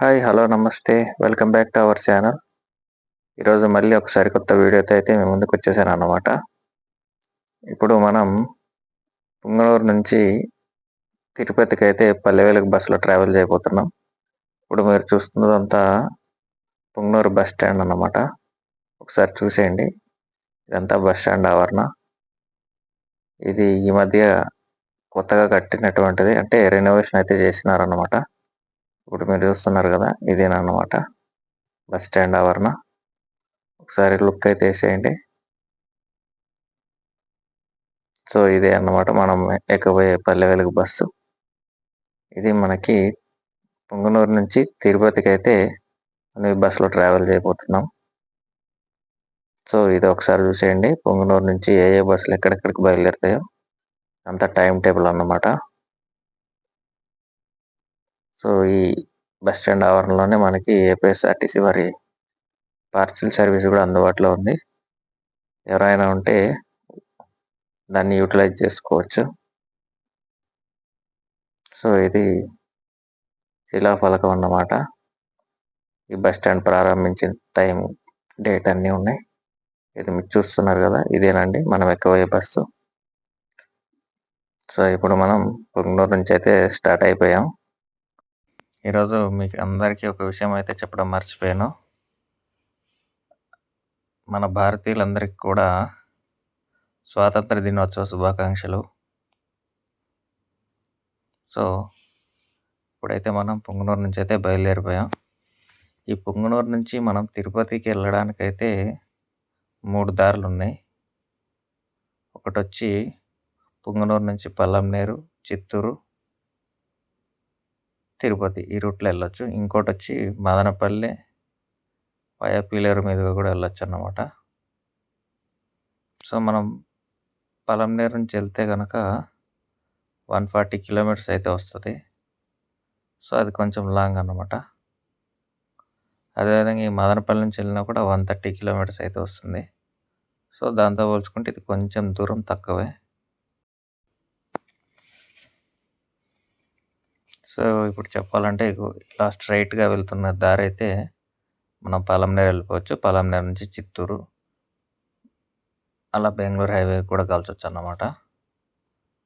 Hi hello నమస్తే. Welcome back to our channel ఈరోజు మళ్ళీ ఒకసారి కొత్త వీడియోతో అయితే మేము ముందుకు వచ్చేసాను అన్నమాట. ఇప్పుడు మనం పుంగనూరు నుంచి తిరుపతికి అయితే పల్లెవేలకు బస్సులో ట్రావెల్ చేయబోతున్నాం. ఇప్పుడు మీరు చూస్తున్నదంతా పుంగనూరు బస్ స్టాండ్ అన్నమాట. ఒకసారి చూసేయండి. ఇదంతా బస్ స్టాండ్ ఆవరణ. ఇది ఈ మధ్య కొత్తగా కట్టినటువంటిది. అంటే రెనోవేషన్ అయితే చేసినారన్నమాట. ఇప్పుడు మీరు చూస్తున్నారు కదా ఇదేనమాట బస్ స్టాండ్ ఆవరణ. ఒకసారి లుక్ అయితే వేసేయండి. సో ఇదే అన్నమాట మనం ఎక్కబోయే పల్లె వెలుగు బస్సు. ఇది మనకి పొంగనూరు నుంచి తిరుపతికి అయితే బస్సులో ట్రావెల్ చేయబోతున్నాం. సో ఇది ఒకసారి చూసేయండి. పొంగనూరు నుంచి ఏ ఏ బస్సులు ఎక్కడెక్కడికి బయలుదేరుతాయో. అంత టైం టేబుల్ అన్నమాట. సో ఈ బస్ స్టాండ్ ఆవరణలోనే మనకి ఏపీఎస్ఆర్టీసీ వారి పార్సిల్ సర్వీస్ కూడా అందుబాటులో ఉంది. ఎవరైనా ఉంటే దాన్ని యూటిలైజ్ చేసుకోవచ్చు. సో ఇది శిలాఫలకం అన్నమాట. ఈ బస్ స్టాండ్ ప్రారంభించిన టైం డేట్ అన్నీ ఉన్నాయి. ఇది మీరు చూస్తున్నారు కదా ఇదేనండి మనం ఎక్కువయ్యే బస్సు. సో ఇప్పుడు మనం పొంగనూరు నుంచి అయితే స్టార్ట్ అయిపోయాం. ఈరోజు మీకు అందరికీ ఒక విషయం అయితే చెప్పడం మర్చిపోయాను. మన భారతీయులందరికీ కూడా స్వాతంత్ర దినోత్సవ శుభాకాంక్షలు. సో ఇప్పుడైతే మనం పొంగనూరు నుంచి అయితే బయలుదేరిపోయాం. ఈ పొంగనూరు నుంచి మనం తిరుపతికి వెళ్ళడానికైతే మూడు దారులు ఉన్నాయి. ఒకటి వచ్చి పొంగనూరు నుంచి పల్లంనేరు చిత్తూరు తిరుపతి ఈ రూట్లో వెళ్ళొచ్చు. ఇంకోటి వచ్చి మదనపల్లి వయా పీలేరు మీదుగా కూడా వెళ్ళొచ్చు అన్నమాట సో మనం పలంనేరు నుంచి వెళ్తే కనుక వన్ ఫార్టీ కిలోమీటర్స్ అయితే వస్తుంది. సో అది కొంచెం లాంగ్ అన్నమాట. అదేవిధంగా ఈ మదనపల్లి నుంచి వెళ్ళినా కూడా వన్ థర్టీ కిలోమీటర్స్ అయితే వస్తుంది. సో దాంతో పోల్చుకుంటే ఇది కొంచెం దూరం తక్కువే. సో ఇప్పుడు చెప్పాలంటే ఇలా స్ట్రైట్గా వెళ్తున్న దారి అయితే మనం పాలంనేరు వెళ్ళిపోవచ్చు. పాలంనేరు నుంచి చిత్తూరు అలా బెంగళూరు హైవే కూడా కలిసొచ్చు అన్నమాట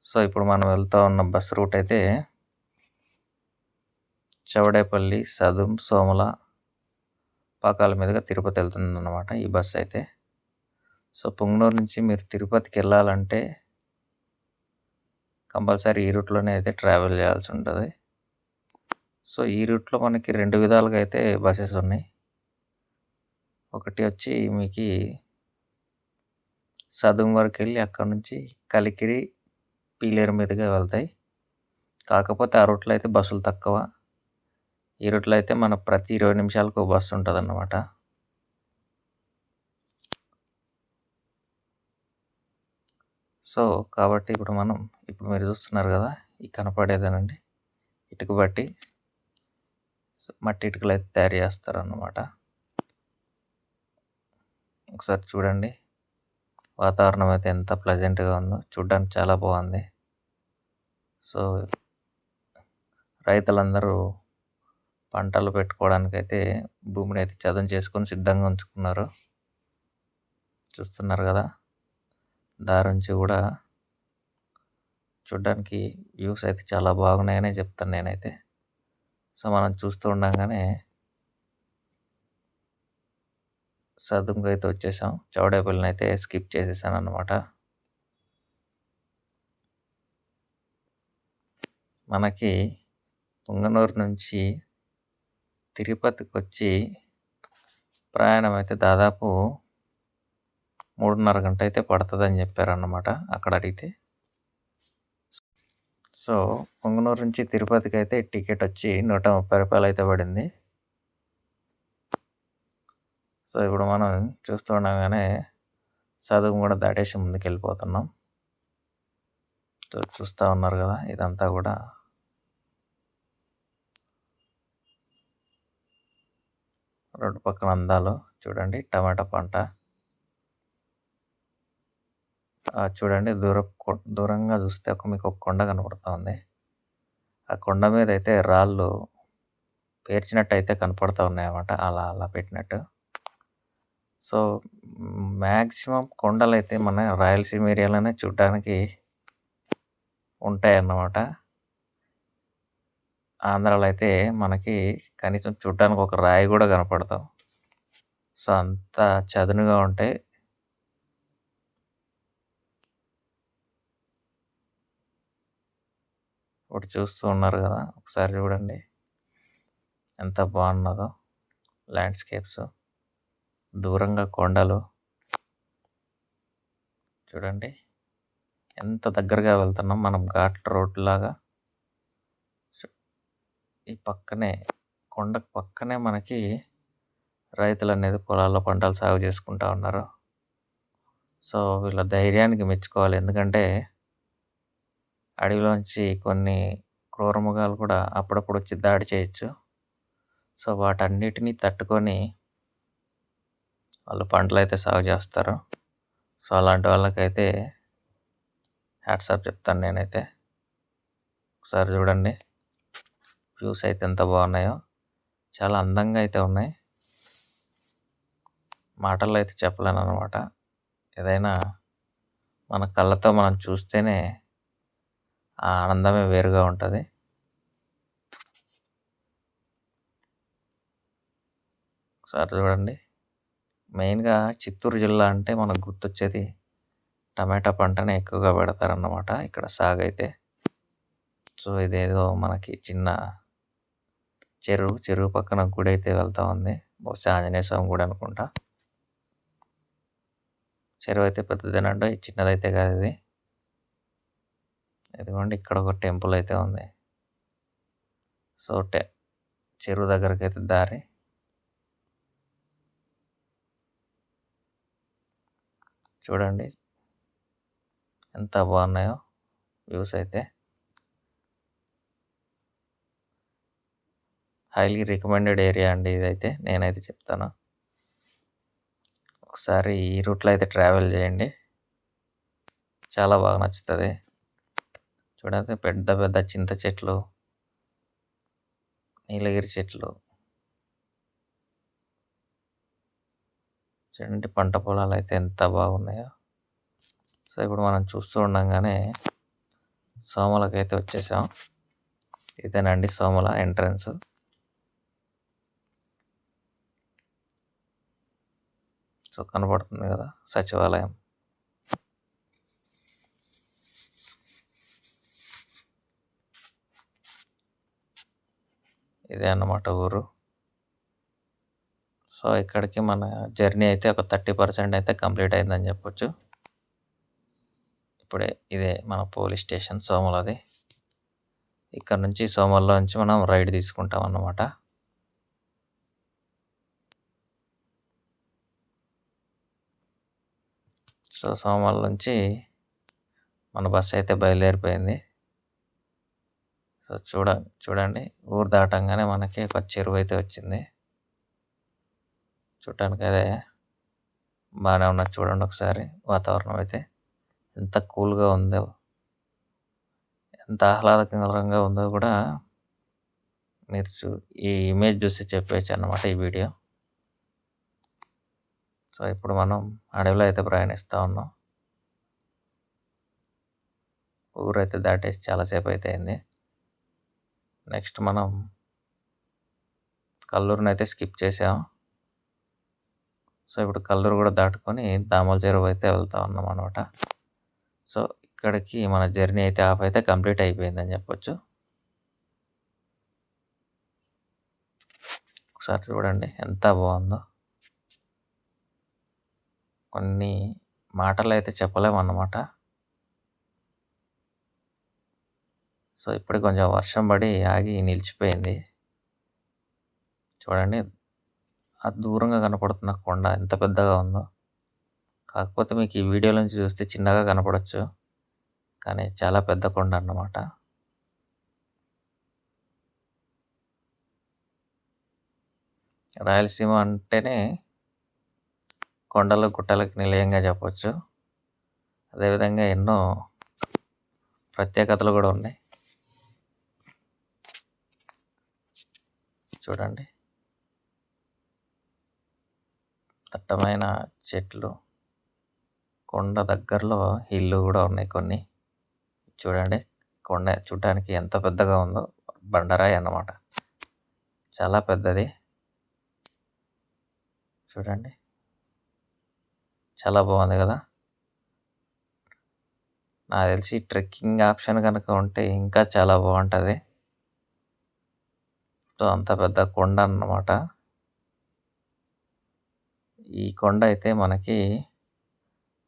సో ఇప్పుడు మనం వెళ్తూ ఉన్న బస్ రూట్ అయితే చవడేపల్లి సదుం సోమల పాకాల మీదుగా తిరుపతి వెళ్తుందన్నమాట ఈ బస్సు అయితే. సో పుంగనూరు నుంచి మీరు తిరుపతికి వెళ్ళాలంటే కంపల్సరీ ఈ రూట్లోనే అయితే ట్రావెల్ చేయాల్సి ఉంటుంది. సో ఈ రూట్లో మనకి రెండు విధాలుగా అయితే బస్సెస్ ఉన్నాయి. ఒకటి వచ్చి మీకు సదుం వరకు వెళ్ళి అక్కడ నుంచి కలికిరి పీలేరు మీదుగా వెళ్తాయి. కాకపోతే ఆ రూట్లో అయితే బస్సులు తక్కువ. ఈ రూట్లో అయితే మన ప్రతి ఇరవై నిమిషాలకు బస్సు ఉంటుంది అన్నమాట సో కాబట్టి ఇప్పుడు మనం ఇప్పుడు మీరు చూస్తున్నారు కదా ఈ కనపడేదేనండి. ఇటుక బట్టి మట్టి ఇటుకలు అయితే తయారు చేస్తారన్నమాట. ఒకసారి చూడండి. వాతావరణం అయితే ఎంత ప్లెజెంట్గా ఉందో. చూడడానికి చాలా బాగుంది. సో రైతులందరూ పంటలు పెట్టుకోవడానికి అయితే భూమిని అయితే చదును చేసుకొని సిద్ధంగా ఉంచుకున్నారు. చూస్తున్నారు కదా. దారి నుంచి కూడా చూడ్డానికి వ్యూస్ అయితే చాలా బాగున్నాయనే చెప్తాను నేనైతే. సో మనం చూస్తూ ఉండగానే సదుంకు అయితే వచ్చేసాం. చౌడేపల్లిని అయితే స్కిప్ చేసేసాను అనమాట మనకి పుంగనూరు నుంచి తిరుపతికి వచ్చి ప్రయాణం అయితే దాదాపు మూడున్నర గంట అయితే పడుతుందని చెప్పారన్నమాట. అక్కడ అడిగితే సో పొంగనూరు నుంచి తిరుపతికి అయితే టికెట్ వచ్చి నూట ముప్పై రూపాయలు అయితే పడింది. సో ఇప్పుడు మనం చూస్తుండగానే చదువు కూడా దాటేసి ముందుకు వెళ్ళిపోతున్నాం సో చూస్తూ ఉన్నారు కదా ఇదంతా కూడా. రోడ్డు పక్కన అందాలు చూడండి టమాటా పంట. చూడండి దూర దూరంగా చూస్తే ఒక మీకు ఒక కొండ కనపడుతుంది. ఆ కొండ మీద అయితే రాళ్ళు పేర్చినట్టు అయితే కనపడుతూ ఉన్నాయన్నమాట. అలా అలా పెట్టినట్టు. సో మ్యాక్సిమం కొండలైతే మన రాయలసీమ ఏరియాలోనే చూడడానికి ఉంటాయన్నమాట. ఆంధ్రాలో అయితే మనకి కనీసం చూడడానికి ఒక రాయి కూడా కనపడతాం సో అంత చదునుగా ఉంటాయి ఇప్పుడు చూస్తూ ఉన్నారు కదా ఒకసారి చూడండి. ఎంత బాగున్నదో ల్యాండ్స్కేప్స్. దూరంగా కొండలు. చూడండి. ఎంత దగ్గరగా వెళ్తున్నాం మనం ఘాట్ రోడ్ లాగా. ఈ పక్కనే కొండకు పక్కనే మనకి రైతులు అనేది పొలాల్లో పంటలు సాగు చేసుకుంటా ఉన్నారు. సో వీళ్ళ ధైర్యానికి మెచ్చుకోవాలి. ఎందుకంటే అడవిలోంచి కొన్ని క్రూరముగాలు కూడా అప్పుడప్పుడు వచ్చి దాడి చేయొచ్చు. సో వాటన్నిటిని తట్టుకొని వాళ్ళు పంటలు అయితే సాగు చేస్తారు. సో అలాంటి వాళ్ళకైతే హ్యాట్సాప్ చెప్తాను నేనైతే. ఒకసారి చూడండి. వ్యూస్ అయితే ఎంత బాగున్నాయో. చాలా అందంగా అయితే ఉన్నాయి. మాటల్లో అయితే చెప్పలేను అనమాట ఏదైనా మన కళ్ళతో మనం చూస్తేనే ఆ ఆనందమే వేరుగా ఉంటుంది. ఒకసారి చూడండి. మెయిన్గా చిత్తూరు జిల్లా అంటే మనకు గుర్తొచ్చేది టమాటా పంటనే ఎక్కువగా పెడతారన్నమాట ఇక్కడ సాగు అయితే. సో ఇదేదో మనకి చిన్న చెరువు చెరువు పక్కన గుడి అయితే వెళ్తా ఉంది. బహుశా ఆంజనేయ స్వామి గుడి అనుకుంటా. చెరువు అయితే పెద్దదేనంటే చిన్నదైతే కాదు ఇది. ఇదిగోండి ఇక్కడ ఒక టెంపుల్ అయితే ఉంది. సో టె చెరువు దగ్గరికి అయితే దారి. చూడండి ఎంత బాగున్నాయో వ్యూస్ అయితే. హైలీ రికమెండెడ్ ఏరియా అండి ఇదైతే నేనైతే చెప్తాను. ఒకసారి ఈ రూట్లో అయితే ట్రావెల్ చేయండి. చాలా బాగా నచ్చుతుంది. చూడండి పెద్ద పెద్ద చింత చెట్లు నీలగిరి చెట్లు. చూడండి పంట పొలాలు అయితే ఎంత బాగున్నాయో. సో ఇప్పుడు మనం చూస్తూ ఉండగానే సోమలకైతే వచ్చేసాం. ఇదేనండి సోమల ఎంట్రన్స్. సో కనపడుతుంది కదా సచివాలయం. ఇదే అన్నమాట ఊరు. సో ఇక్కడికి మన జర్నీ అయితే ఒక థర్టీ పర్సెంట్ అయితే కంప్లీట్ అయిందని చెప్పొచ్చు. ఇప్పుడే ఇదే మన పోలీస్ స్టేషన్ సోమలది. ఇక్కడ నుంచి సోమల్లో నుంచి మనం రైడ్ తీసుకుంటాం అన్నమాట. సో సోమల్ నుంచి మన బస్సు అయితే బయలుదేరిపోయింది. సో చూడ చూడండి. ఊరు దాటంగానే మనకి ఒక చెరువు అయితే వచ్చింది. చూడటానికి అదే బాగానే ఉన్నది చూడండి ఒకసారి వాతావరణం అయితే. ఎంత కూల్గా ఉందో. ఎంత ఆహ్లాదకరంగా ఉందో కూడా మీరు చూ ఈ ఇమేజ్ చూసి చెప్పేయచ్చు అన్నమాట ఈ వీడియో. సో ఇప్పుడు మనం అడవిలో అయితే ప్రయాణిస్తూ ఉన్నాం. ఊరైతే దాటేసి చాలాసేపు అయితే అయింది. నెక్స్ట్ మనం కల్లూరుని అయితే స్కిప్ చేసాం. సో ఇప్పుడు కల్లూరు కూడా దాటుకొని దామల చెరువు అయితే వెళ్తా ఉన్నాం అనమాట సో ఇక్కడికి మన జర్నీ అయితే ఆఫ్ అయితే కంప్లీట్ అయిపోయిందని చెప్పొచ్చు. ఒకసారి చూడండి ఎంత బాగుందో. కొన్ని మాటలు అయితే చెప్పలేము అన్నమాట సో ఇప్పుడు కొంచెం వర్షం పడి ఆగి నిలిచిపోయింది. చూడండి ఆ దూరంగా కనపడుతున్న కొండ ఎంత పెద్దగా ఉందో. కాకపోతే మీకు ఈ వీడియో నుంచి చూస్తే చిన్నగా కనపడవచ్చు కానీ చాలా పెద్ద కొండ అన్నమాట. రాయలసీమ అంటేనే కొండలు గుట్టలకు నిలయంగా చెప్పవచ్చు అదేవిధంగా ఎన్నో ప్రత్యేకతలు కూడా ఉన్నాయి. చూడండి. దట్టమైన చెట్లు. కొండ దగ్గరలో ఇల్లు కూడా ఉన్నాయి కొన్ని. చూడండి. కొండ చూడటానికి ఎంత పెద్దగా ఉందో. బండరాయి అన్నమాట. చాలా పెద్దది. చూడండి. చాలా బాగుంది కదా నాకు తెలిసి ట్రెక్కింగ్ ఆప్షన్ కనుక ఉంటే ఇంకా చాలా బాగుంటుంది సో, అంత పెద్ద కొండ అన్నమాట. ఈ కొండ అయితే మనకి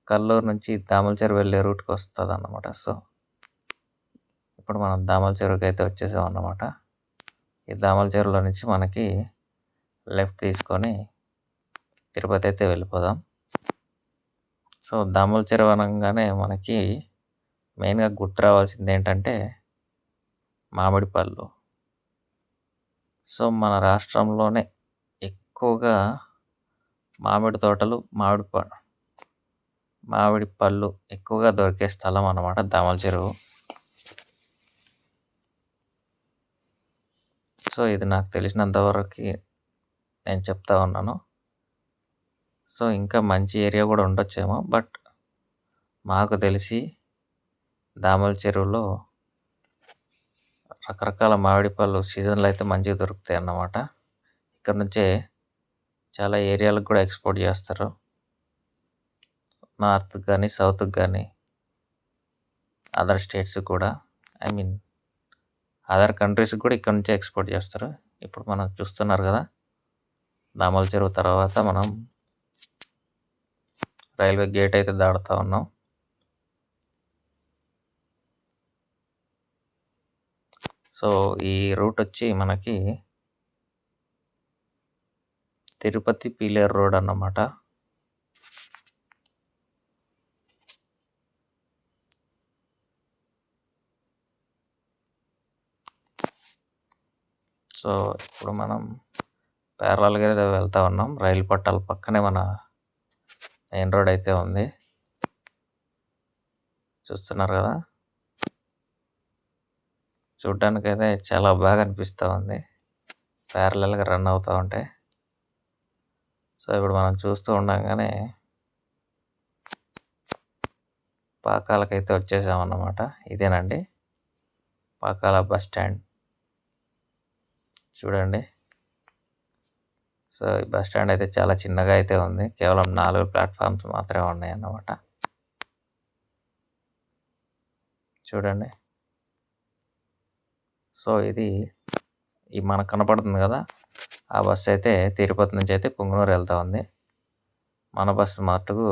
కల్లూరు నుంచి దామల్చేరు వెళ్ళే రూట్‌కి వస్తుంది అన్నమాట సో ఇప్పుడు మనం దామల వచ్చేసాం అన్నమాట ఈ దామల చెరువులో నుంచి మనకి లెఫ్ట్ తీసుకొని తిరుపతి అయితే వెళ్ళిపోదాం. సో, దామల చెరువు మనకి మెయిన్‌గా గుర్తు రావాల్సింది ఏంటంటే మామిడి పళ్ళు. సో, మన రాష్ట్రంలోనే ఎక్కువగా మామిడి తోటలు, మామిడి ప మామిడి పళ్ళు ఎక్కువగా దొరికే స్థలం అన్నమాట దామల చెరువు. సో, ఇది నాకు తెలిసినంతవరకు నేను చెప్తా ఉన్నాను. సో, ఇంకా మంచి ఏరియా కూడా ఉండొచ్చేమో. బట్ మాకు తెలిసి దామల చెరువులో రకరకాల మామిడి పళ్ళు సీజన్‌లో అయితే మంచిగా దొరుకుతాయి అన్నమాట. ఇక్కడ నుంచే చాలా ఏరియాలకు కూడా ఎక్స్‌పోర్ట్ చేస్తారు. నార్త్‌కి కానీ సౌత్‌కి కానీ అదర్ స్టేట్స్ కూడా ఐ మీన్ అదర్ కంట్రీస్‌కి కూడా ఇక్కడ నుంచే ఎక్స్‌పోర్ట్ చేస్తారు. ఇప్పుడు మనం చూస్తున్నారు కదా దామల చెరువు తర్వాత మనం రైల్వే గేట్ అయితే దాటుతా ఉన్నాం. సో, ఈ రూట్ వచ్చి మనకి తిరుపతి పీలేరు రోడ్ అన్నమాట. సో, ఇప్పుడు మనం ప్యారలల్‌గా వెళ్తా ఉన్నాం. రైలు పట్టాల పక్కనే మన మెయిన్ రోడ్ అయితే ఉంది. చూస్తున్నారు కదా చూడ్డానికైతే చాలా బాగా అనిపిస్తూ ఉంది. ప్యారలల్‌గా రన్ అవుతూ ఉంటే. సో, ఇప్పుడు మనం చూస్తూ ఉండగానే పాకాలకైతే వచ్చేసామన్నమాట. ఇదేనండి. Pakala bus stand. చూడండి. సో, ఈ బస్ స్టాండ్ అయితే చాలా చిన్నగా అయితే ఉంది. కేవలం నాలుగు ప్లాట్‌ఫార్మ్స్ మాత్రమే ఉన్నాయన్నమాట. చూడండి. సో, ఇది ఈ మనకు కనపడుతుంది కదా ఆ బస్ అయితే తిరుపతి నుంచి అయితే పుంగనూరు వెళ్తూ ఉంది. మన బస్సు మటుకు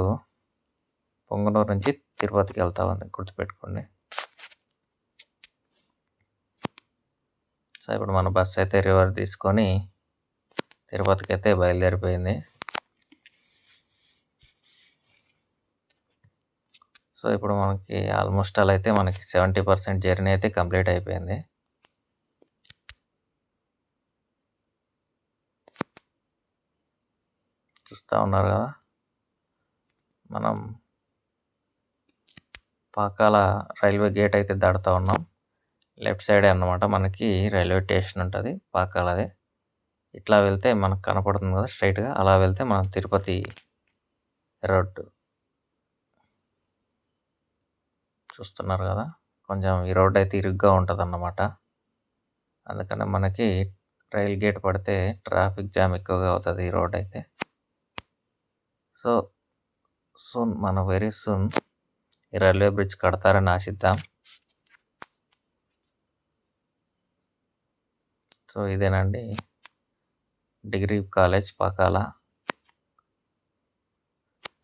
పొంగనూరు నుంచి తిరుపతికి వెళ్తా ఉంది. గుర్తుపెట్టుకోండి. సో, ఇప్పుడు మన బస్సు అయితే రివర్స్ తీసుకొని తిరుపతికి అయితే బయలుదేరిపోయింది. సో, ఇప్పుడు మనకి ఆల్మోస్ట్ ఆల్ అయితే మనకి 70% జర్నీ అయితే కంప్లీట్ అయిపోయింది. చూస్తా ఉన్నారు కదా మనం పాకాల రైల్వే గేట్ అయితే దాడుతూ ఉన్నాం. లెఫ్ట్ సైడే అన్నమాట మనకి రైల్వే స్టేషన్ ఉంటుంది పాకాలది. ఇట్లా వెళ్తే మనకు కనపడుతుంది కదా స్ట్రెయిట్‌గా అలా వెళ్తే మనం తిరుపతి రోడ్డు. చూస్తున్నారు కదా కొంచెం ఈ రోడ్ అయితే ఇరుగ్గా ఉంటుంది అన్నమాట అందుకనే మనకి రైల్ గేట్ పడితే ట్రాఫిక్ జామ్ ఎక్కువగా అవుతుంది ఈ రోడ్ అయితే. సో, సూన్ మన వెరీ సూన్ ఈ రైల్వే బ్రిడ్జ్ కడతారని ఆశిద్దాం. సో, ఇదేనండి. Degree college Pakala.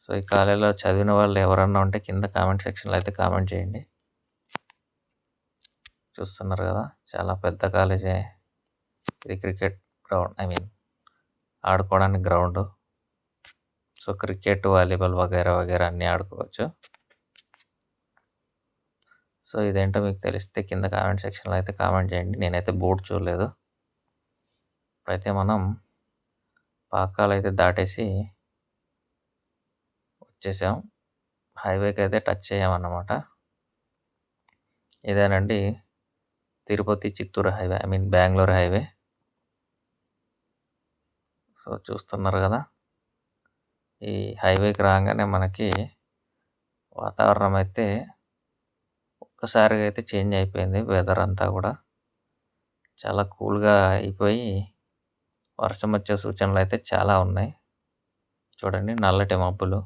సో, ఈ కాలేజ్‌లో చదివిన వాళ్ళు ఎవరన్నా ఉంటే కింద కామెంట్ సెక్షన్‌లో అయితే కామెంట్ చేయండి. చూస్తున్నారు కదా చాలా పెద్ద కాలేజే. ఇది క్రికెట్ గ్రౌండ్ ఐ మీన్ ఆడుకోవడానికి గ్రౌండు. సో, క్రికెట్, వాలీబాల్ వగైరా వగైరా అన్నీ ఆడుకోవచ్చు. సో, ఇదేంటో మీకు తెలిస్తే కింద కామెంట్ సెక్షన్‌లో అయితే కామెంట్ చేయండి. నేనైతే బోర్డ్ చూడలేదు. ఇప్పుడైతే మనం పాకాలు అయితే దాటేసి వచ్చేసాం. అయితే టచ్ చేయమన్నమాట ఇదేనండి Tirupati, Chittoor highway I mean Bengaluru highway. So చూస్తున్నారు కదా ఈ హైవేకి రాగానే మనకి వాతావరణం అయితే ఒక్కసారిగా అయితే చేంజ్ అయిపోయింది. వెదర్ అంతా కూడా చాలా కూల్గా అయిపోయి వర్షం వచ్చే సూచనలు అయితే చాలా ఉన్నాయి. చూడండి నల్లటి మబ్బులు.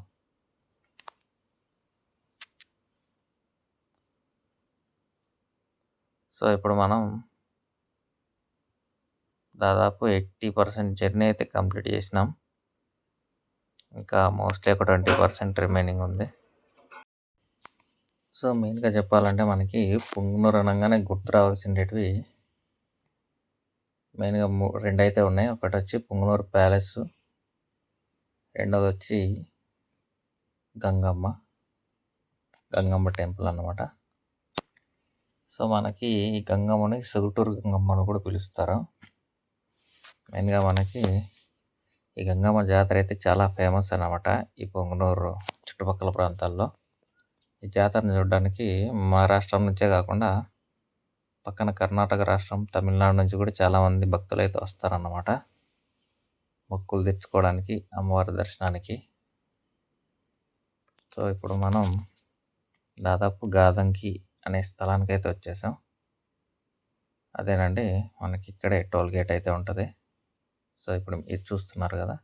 సో ఇప్పుడు మనం దాదాపు ఎయిటీ పర్సెంట్ జర్నీ అయితే కంప్లీట్ చేసినాం. ఇంకా మోస్ట్లీ ఒక ట్వంటీ పర్సెంట్ రిమైనింగ్ ఉంది. సో మెయిన్గా చెప్పాలంటే మనకి పుంగునూరు అనగానే గుర్తు రావాల్సిండేటివి మెయిన్గా మూ రెండు అయితే ఉన్నాయి. ఒకటి వచ్చి పుంగనూరు ప్యాలెస్. రెండోది వచ్చి గంగమ్మ గంగమ్మ టెంపుల్ అన్నమాట. సో మనకి ఈ గంగమ్మని సుగుటూరు గంగమ్మ అని కూడా పిలుస్తారు. మెయిన్గా మనకి ఈ గంగమ్మ జాతర అయితే చాలా ఫేమస్ అనమాట ఈ పొంగనూరు చుట్టుపక్కల ప్రాంతాల్లో. ఈ జాతరను చూడడానికి మా రాష్ట్రం నుంచే కాకుండా పక్కన కర్ణాటక రాష్ట్రం తమిళనాడు నుంచి కూడా చాలామంది భక్తులు అయితే వస్తారన్నమాట. మొక్కులు తెచ్చుకోవడానికి అమ్మవారి దర్శనానికి. సో ఇప్పుడు మనం దాదాపు గాదంకి అనే స్థలానికి అయితే వచ్చేసాం. అదేనండి మనకి ఇక్కడే టోల్ గేట్ అయితే ఉంటుంది. సో ఇప్పుడు మీరు చూస్తున్నారు కదా?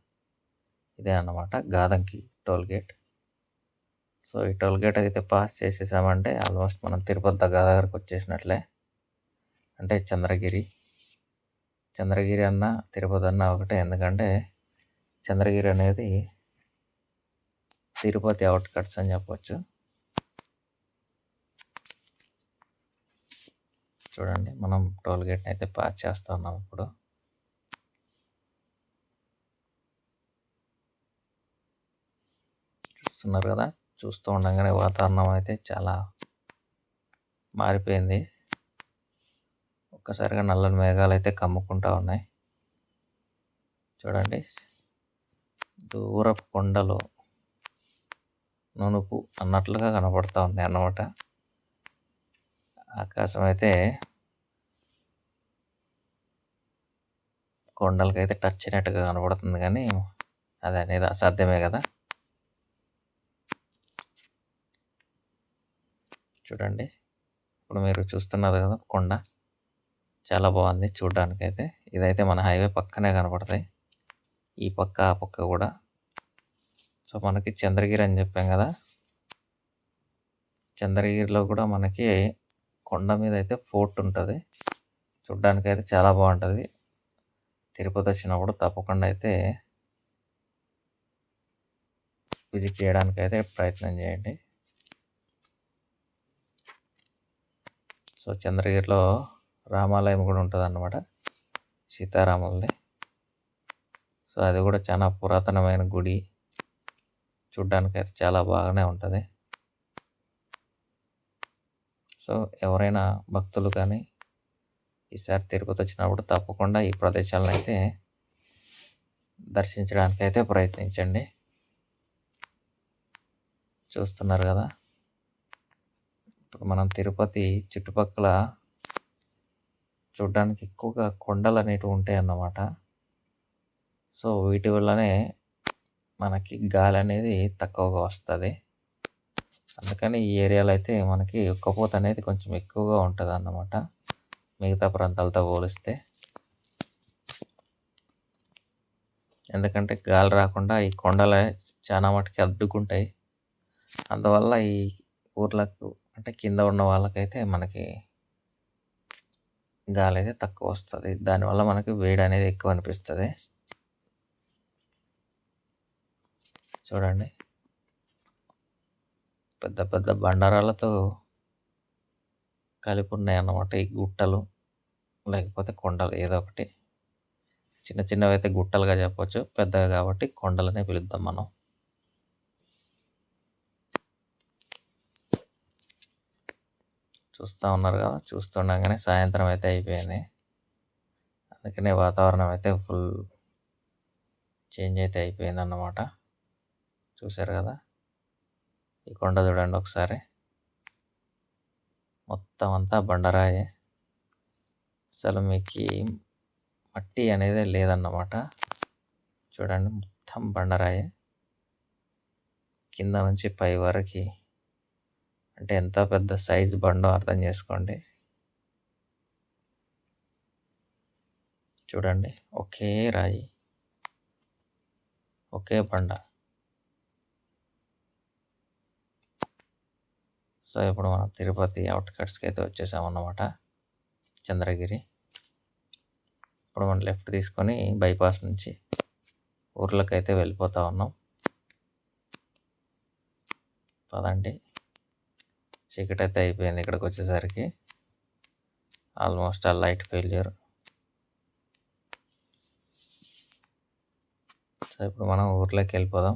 ఇదే అన్నమాట గాదంకి టోల్ గేట్. సో ఈ టోల్ గేట్ అయితే పాస్ చేసేసామంటే ఆల్మోస్ట్ మనం తిరుపతి దగ్గర దగ్గరకు వచ్చేసినట్లే. అంటే చంద్రగిరి. చంద్రగిరి అన్న తిరుపతి అన్న ఒకటే. ఎందుకంటే చంద్రగిరి అనేది తిరుపతి అవుట్ కట్స్ అని చెప్పవచ్చు చూడండి మనం టోల్ గేట్ని అయితే పాస్ చేస్తూ ఉన్నాం ఇప్పుడు. చూస్తున్నారు కదా చూస్తూ ఉండగానే వాతావరణం అయితే చాలా మారిపోయింది. ఒక్కసారిగా నల్లని మేఘాలు అయితే కమ్ముకుంటూ ఉన్నాయి. చూడండి. దూరపు కొండలు నునుపు అన్నట్లుగా కనపడుతూ ఉంది అన్నమాట. ఆకాశం అయితే కొండలకైతే టచ్ అయినట్టుగా కనపడుతుంది కానీ అది అనేది అసాధ్యమే కదా. చూడండి. ఇప్పుడు మీరు చూస్తున్నారు కదా కొండ. చాలా బాగుంది చూడడానికైతే. ఇదైతే మన హైవే పక్కనే కనపడతాయి ఈ పక్క ఆ పక్క కూడా. సో మనకి చంద్రగిరి అని చెప్పాం కదా. చంద్రగిరిలో కూడా మనకి కొండ మీద అయితే ఫోర్ట్ ఉంటుంది. చూడ్డానికి అయితే చాలా బాగుంటుంది. తిరుపతి వచ్చినప్పుడు తప్పకుండా అయితే విజిట్ చేయడానికి అయితే ప్రయత్నం చేయండి. సో చంద్రగిరిలో రామాలయం కూడా ఉంటుంది అన్నమాట సీతారాములది. సో అది కూడా చాలా పురాతనమైన గుడి. చూడ్డానికి అయితే చాలా బాగానే ఉంటుంది. సో ఎవరైనా భక్తులు కానీ ఈసారి తిరుపతి వచ్చినప్పుడు తప్పకుండా ఈ ప్రదేశాలను అయితే దర్శించడానికి అయితే ప్రయత్నించండి. చూస్తున్నారు కదా. ఇప్పుడు మనం తిరుపతి చుట్టుపక్కల చూడడానికి ఎక్కువగా కొండలు అనేటివి ఉంటాయి అన్నమాట సో వీటి వల్లనే మనకి గాలి అనేది తక్కువగా వస్తుంది. అందుకని ఈ ఏరియాలో అయితే మనకి ఉక్కపోత అనేది కొంచెం ఎక్కువగా ఉంటుంది అన్నమాట మిగతా ప్రాంతాలతో పోలిస్తే. ఎందుకంటే గాలి రాకుండా ఈ కొండలు చాలా మటుకి అడ్డుకుంటాయి. అందువల్ల ఈ ఊర్లకు అంటే కింద ఉన్న వాళ్ళకైతే మనకి గాలి అయితే తక్కువ వస్తుంది. దానివల్ల మనకి వేడి అనేది ఎక్కువ అనిపిస్తుంది. చూడండి. పెద్ద పెద్ద బండరాలతో కలిపి ఉన్నాయన్నమాట ఈ గుట్టలు. లేకపోతే కొండలు ఏదో ఒకటి. చిన్న చిన్నవి అయితే గుట్టలుగా చెప్పొచ్చు. పెద్దవి కాబట్టి కొండలనే పిలుద్దాం మనం. చూస్తూ ఉన్నారు కదా చూస్తుండగానే సాయంత్రం అయితే అయిపోయింది. అందుకనే వాతావరణం అయితే ఫుల్ చేంజ్ అయితే అయిపోయింది అన్నమాట చూశారు కదా? ఈ కొండ చూడండి ఒకసారి. మొత్తం అంతా బండరాయే. అసలు మీకు మట్టి అనేది లేదన్నమాట. చూడండి మొత్తం బండరాయే. కింద నుంచి పై వరకు అంటే ఎంత పెద్ద సైజు బండో అర్థం చేసుకోండి. చూడండి ఒకే రాయి ఒకే బండ. సో ఇప్పుడు మనం తిరుపతి అవుట్కట్స్కి అయితే వచ్చేసామన్నమాట చంద్రగిరి. ఇప్పుడు మనం లెఫ్ట్ తీసుకొని బైపాస్ నుంచి ఊర్లకైతే అయితే వెళ్ళిపోతా ఉన్నాం. పదండి. చీకటి అయితే అయిపోయింది ఇక్కడికి వచ్చేసరికి ఆల్మోస్ట్ ఆ లైట్ ఫెయిల్యూర్ సో ఇప్పుడు మనం ఊర్లోకి వెళ్ళిపోదాం.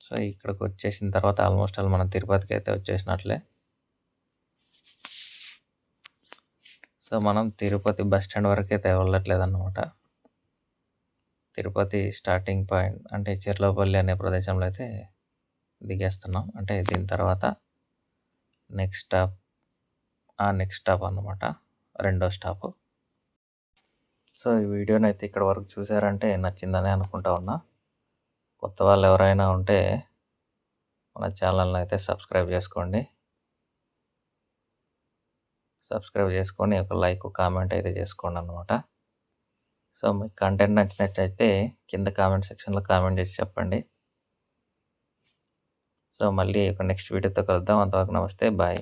సో ఇక్కడికి వచ్చేసిన తర్వాత ఆల్మోస్ట్ ఆల్ మనం తిరుపతికి అయితే వచ్చేసినట్లే. సో మనం తిరుపతి బస్ స్టాండ్ వరకు అయితే వెళ్ళట్లేదు అన్నమాట తిరుపతి స్టార్టింగ్ పాయింట్ అంటే చిర్లపల్లి అనే ప్రదేశంలో అయితే దిగేస్తున్నాం. అంటే దీని తర్వాత నెక్స్ట్ స్టాప్ ఆ నెక్స్ట్ స్టాప్ అన్నమాట రెండో స్టాప్ సో ఈ వీడియోని అయితే ఇక్కడ వరకు చూసారంటే నచ్చిందని అనుకుంటా ఉన్నా. కొత్త వాళ్ళు ఎవరైనా ఉంటే మన ఛానల్ని అయితే సబ్స్క్రైబ్ చేసుకోండి. సబ్స్క్రైబ్ చేసుకొని ఒక లైక్ కామెంట్ అయితే చేసుకోండి అనమాట సో మీకు కంటెంట్ నచ్చినట్టయితే కింద కామెంట్ సెక్షన్లో కామెంట్ చేసి చెప్పండి. సో మళ్ళీ ఒక నెక్స్ట్ వీడియోతో కలుద్దాం. అంతవరకు నమస్తే. బాయ్.